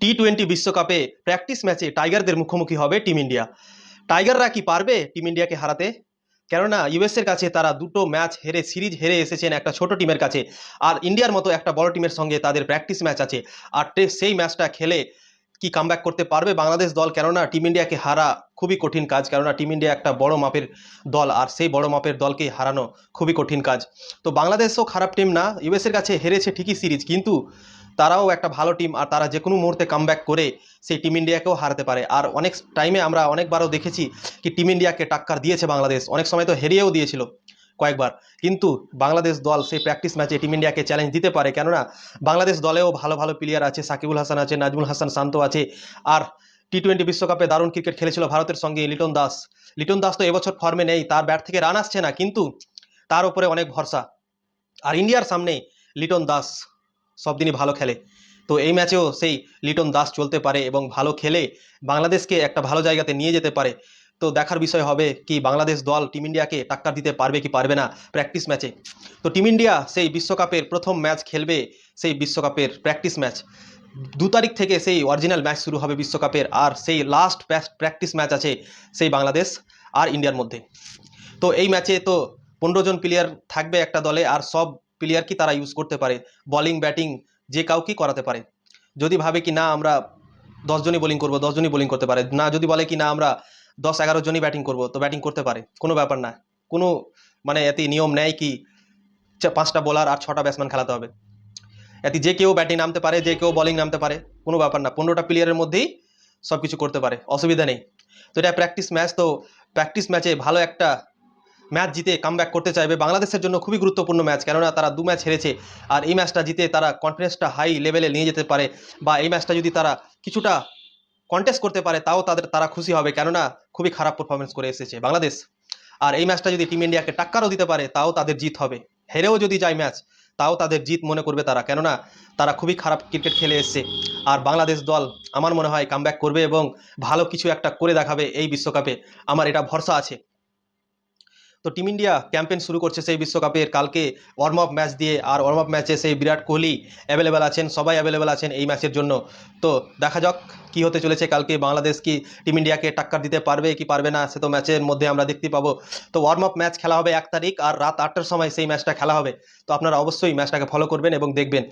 T twenty বিশ্বকাপে practice ম্যাচে টাইগারদের মুখোমুখি হবে টিম ইন্ডিয়া। টাইগাররা কি পারবে টিম ইন্ডিয়াকে হারাতে? কেননা ইউএসের কাছে তারা দুটো ম্যাচ হেরে, সিরিজ হেরে এসেছেন একটা ছোট টিমের কাছে। আর ইন্ডিয়ার মতো একটা বড় টিমের সঙ্গে তাদের প্র্যাকটিস ম্যাচ আছে। আর সেই ম্যাচটা খেলে কি কামব্যাক করতে পারবে? বাংলাদেশ দল কেননা টিম ইন্ডিয়াকে হারা খুবই কঠিন কাজ, কেননা টিম ইন্ডিয়া একটা বড় মাপের দল আর সেই বড় মাপের দলকে হারানো খুবই কঠিন কাজ। তো বাংলাদেশও খারাপ টিম না ইউএসের কাছে হেরেছে ঠিকই সিরিজ কিন্তু তারাও একটা ভালো টিম আর তারা যে কোনো মুহূর্তে কামব্যাক করে সেই টিম ইন্ডিয়াকেও হারাতে পারে। আর অনেক টাইমে আমরা অনেকবারও দেখেছি কি টিম ইন্ডিয়াকে টাক্কার দিয়েছে বাংলাদেশ, অনেক সময় তো হেরিয়েও দিয়েছিল। কয়েকবার। কিন্তু বাংলাদেশ দল সেই প্র্যাকটিস ম্যাচে টিম ইন্ডিয়াকে চ্যালেঞ্জ দিতে পারে। কেননা, বাংলাদেশ দলেও ভালো ভালো প্লেয়ার আছে, সাকিবুল হাসান আছে, নাজমুল হাসান শান্ত আছে। আর টি টোয়েন্টি বিশ্বকাপে দারুণ ক্রিকেট খেলেছিল ভারতের সঙ্গে লিটন দাস। লিটন দাস তো এবছর ফর্মে নেই, তার ব্যাট থেকে রান আসছে না, কিন্তু তার উপরে অনেক ভরসা। আর ইন্ডিয়ার সামনে লিটন দাস সব দিনই ভালো খেলে। তো এই ম্যাচেও সেই লিটন দাস চলতে পারে এবং ভালো খেলে বাংলাদেশকে একটা ভালো জায়গাতে নিয়ে যেতে পারে। তো দেখার বিষয় হবে কি বাংলাদেশ দল টিম ইন্ডিয়াকে টাক্কার দিতে পারবে কি পারবে না প্র্যাকটিস ম্যাচে তো টিম ইন্ডিয়া সেই বিশ্বকাপের প্রথম ম্যাচ খেলবে, সেই বিশ্বকাপের প্র্যাকটিস ম্যাচ দু তারিখ থেকে সেই অরিজিনাল ম্যাচ শুরু হবে বিশ্বকাপের, আর সেই লাস্ট প্র্যাকটিস ম্যাচ আছে সেই বাংলাদেশ আর ইন্ডিয়ার মধ্যে। তো এই ম্যাচে তো পনেরো জন প্লেয়ার থাকবে একটা দলে, আর সব প্লেয়ার কি তারা ইউজ করতে পারে? বলিং ব্যাটিং যে কাউকেই করাতে পারে। যদি ভাবে কি না আমরা দশজনই বোলিং করব দশজনই বোলিং করতে পারে। না যদি বলে কি না আমরা দশ এগারো জনই ব্যাটিং করব, তো ব্যাটিং করতে পারে, কোনো ব্যাপার না। কোনো মানে এতে নিয়ম নেয় কি পাঁচটা বোলার আর ছটা ব্যাটসম্যান খেলাতে হবে। এতে যে কেউ ব্যাটিং নামতে পারে, যে কেউ বোলিং নামতে পারে, কোনো ব্যাপার না। পনেরোটা প্লেয়ারের মধ্যেই সব কিছু করতে পারে, অসুবিধা নেই। তো এটা প্র্যাকটিস ম্যাচ তো প্র্যাকটিস ম্যাচে ভালো একটা ম্যাচ জিতে কামব্যাক করতে চাইবে বাংলাদেশের জন্য খুবই গুরুত্বপূর্ণ ম্যাচ কেননা তারা দু ম্যাচ হেরেছে। আর এই ম্যাচটা জিতে তারা কনফিডেন্সটা হাই লেভেলে নিয়ে যেতে পারে, বা এই ম্যাচটা যদি তারা কিছুটা কন্টেস্ট করতে পারে, তাও তাদের, তারা খুশি হবে। কেননা, খুবই খারাপ পারফরমেন্স করে এসেছে বাংলাদেশ। আর এই ম্যাচটা যদি টিম ইন্ডিয়াকে টাক্কারও দিতে পারে, তাও তাদের জিত হবে। হেরেও যদি যায় ম্যাচ তাও তাদের জিত মনে করবে তারা। কেননা, তারা খুবই খারাপ ক্রিকেট খেলে এসছে। আর বাংলাদেশ দল, আমার মনে হয় কামব্যাক করবে এবং ভালো কিছু একটা করে দেখাবে এই বিশ্বকাপে। আমার এটা ভরসা আছে। তো টিম ইন্ডিয়া ক্যাম্পেন শুরু করছে সেই বিশ্বকাপের। কালকে ওয়ার্ম আপ ম্যাচ দিয়ে আর ওয়ার্ম আপ ম্যাচে সেই বিরাট কোহলি অ্যাভেলেবেল আছেন, সবাই অ্যাভেলেবেল আছেন এই ম্যাচের জন্য। তো দেখা যাক কি হতে চলেছে, কালকে বাংলাদেশ কি টিম ইন্ডিয়াকে টাক্কার দিতে পারবে কি পারবে না, সে তো ম্যাচের মধ্যে আমরা দেখতে পাবো। তো ওয়ার্ম আপ ম্যাচ খেলা হবে এক তারিখ আর রাত আটটার সময় সেই ম্যাচটা খেলা হবে। তো আপনারা অবশ্যই ম্যাচটাকে ফলো করবেন এবং দেখবেন।